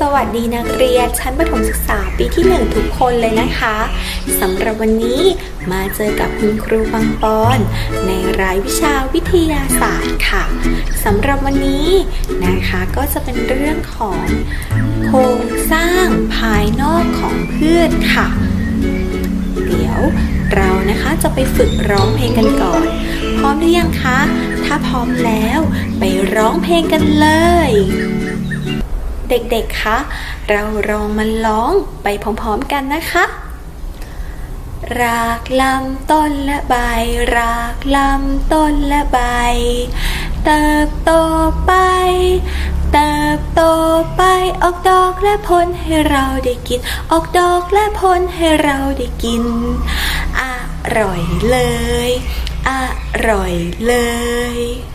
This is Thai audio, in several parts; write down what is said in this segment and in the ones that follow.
สวัสดีนักเรียนชั้นประถมศึกษาปีที่ 1 ทุกคนเลยนะคะสำหรับวันนี้มาเจอกับคุณครูบางปอน ในรายวิชาวิทยาศาสตร์ค่ะสำหรับวันนี้นะคะก็จะเป็นเรื่องของโครงสร้างภายนอกของพืชค่ะ เดี๋ยวเรานะคะจะไปฝึกร้องเพลงกันก่อน พร้อมหรือยังคะ ถ้าพร้อมแล้วไปร้องเพลงกันเลย เด็กๆคะ เราลองมาร้องไปพร้อมๆกันนะคะ รากลำต้นและใบ รากลำต้นและใบ เติบโตไป เติบโตไปออกดอกและผลให้เราได้กิน ออกดอกและผลให้เราได้กิน อร่อยเลย อร่อยเลย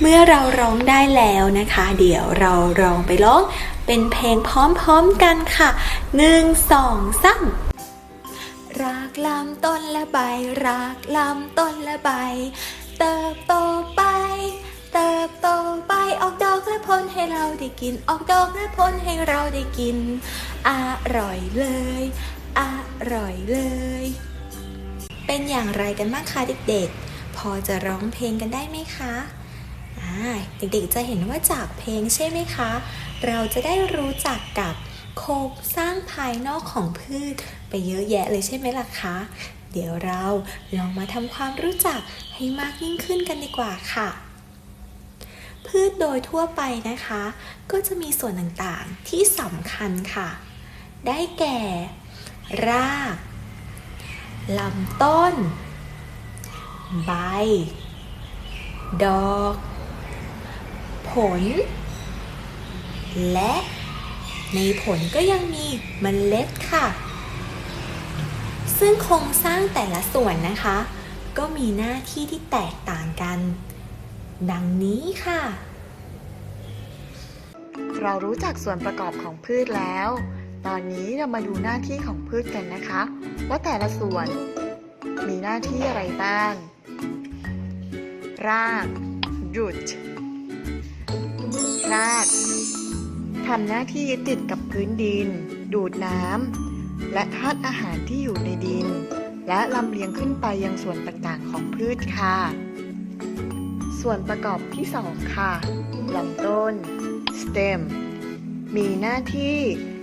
เมื่อเราร้องได้แล้วนะคะ เดี๋ยวเราลองไปร้องเป็นเพลงพร้อมๆกันค่ะหนึ่งสองสามรากลำต้นและใบ รากลำต้นและใบ เติบโตไปเติบโตไปออกดอกและผลให้เราได้กิน ออกดอกและผลให้เราได้กิน อร่อยเลย อร่อยเลย เป็นอย่างไรกันบ้างคะเด็กๆ พอจะร้องเพลงกันได้ไหมคะ เด็กๆจะเห็นว่าจากเพลงใช่ไหมคะ เราจะได้รู้จักกับโครงสร้างภายนอกของพืชไปเยอะแยะเลยใช่ไหมล่ะคะ เดี๋ยวเราลองมาทำความรู้จักให้มากยิ่งขึ้นกันดีกว่าค่ะ พืชโดยทั่วไปนะคะ ก็จะมีส่วนต่างๆที่สำคัญค่ะ ได้แก่ รากลำต้น ใบ ดอก ผล และในผลก็ยังมีเมล็ดค่ะ ซึ่งโครงสร้างแต่ละส่วนนะคะ ก็มีหน้าที่ที่แตกต่างกัน ดังนี้ค่ะ เรารู้จักส่วนประกอบของพืชแล้ว ตอนนี้เรามาดูหน้าที่ของพืชกันนะคะ ว่าแต่ละส่วน มีหน้าที่อะไรบ้าง ราก root รากทำหน้าที่ยึดติดกับพื้นดิน ดูดน้ำและธาตุอาหารที่อยู่ในดิน และลำเลียงขึ้นไปยังส่วนต่างๆของพืชค่ะ ส่วนประกอบที่สองค่ะลำต้น stem มีหน้าที่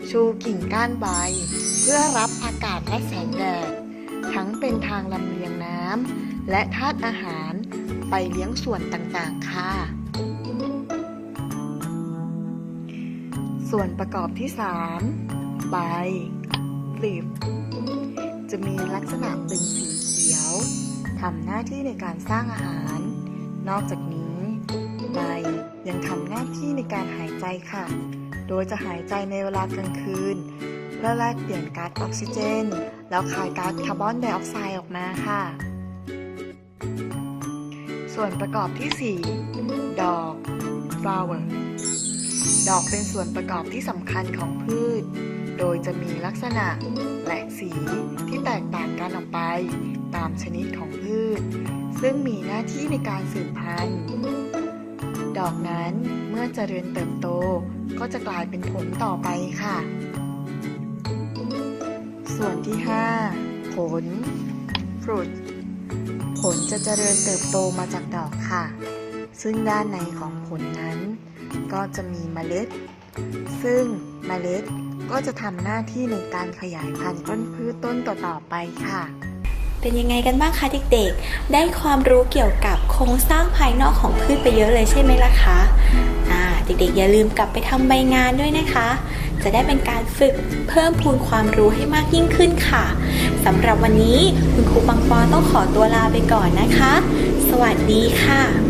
ชูกิ่งก้านใบ เพื่อรับอากาศและแสงแดด ทั้งเป็นทางลำเลียงน้ำและธาตุอาหารไปเลี้ยงส่วนต่างๆ ค่ะ ส่วนประกอบที่ 3 ใบ leaf จะมีลักษณะเป็นสีเขียวทำหน้าที่ในการสร้างอาหาร นอกจากนี้ ใบยังทำหน้าที่ในการหายใจค่ะ โดยจะหายใจในเวลากลางคืนเพื่อแลกเปลี่ยนก๊าซออกซิเจน แล้วคายก๊าซคาร์บอนไดออกไซด์ออกมาค่ะ ส่วนประกอบที่ 4 ดอก flower ดอกเป็นส่วนประกอบที่สำคัญของพืช โดยจะมีลักษณะและสีที่แตกต่างกันออกไป ตามชนิดของพืช ซึ่งมีหน้าที่ในการสืบพันธุ์ ดอกนั้นเมื่อเจริญเติบโตก็จะกลายเป็นผลต่อไปค่ะ ส่วนที่ 5 ผล fruit ผลจะเจริญเติบโตมาจากดอกค่ะ ซึ่งด้านในของผลนั้น ก็จะมีเมล็ด ซึ่งเมล็ดก็จะทำหน้าที่ในการขยายพันธุ์ต้นพืชต้นต่อๆไปค่ะ เป็นยังไงกันบ้างคะเด็กๆ ได้ความรู้เกี่ยวกับโครงสร้างภายนอกของพืชไปเยอะเลยใช่ไหมล่ะคะอ่าเด็กๆ อย่าลืมกลับไปทำใบงานด้วยนะคะ จะได้เป็นการฝึกเพิ่มพูนความรู้ให้มากยิ่งขึ้นค่ะสำหรับวันนี้คุณครูปังปอต้องขอตัวลาไปก่อนนะคะ สวัสดีค่ะ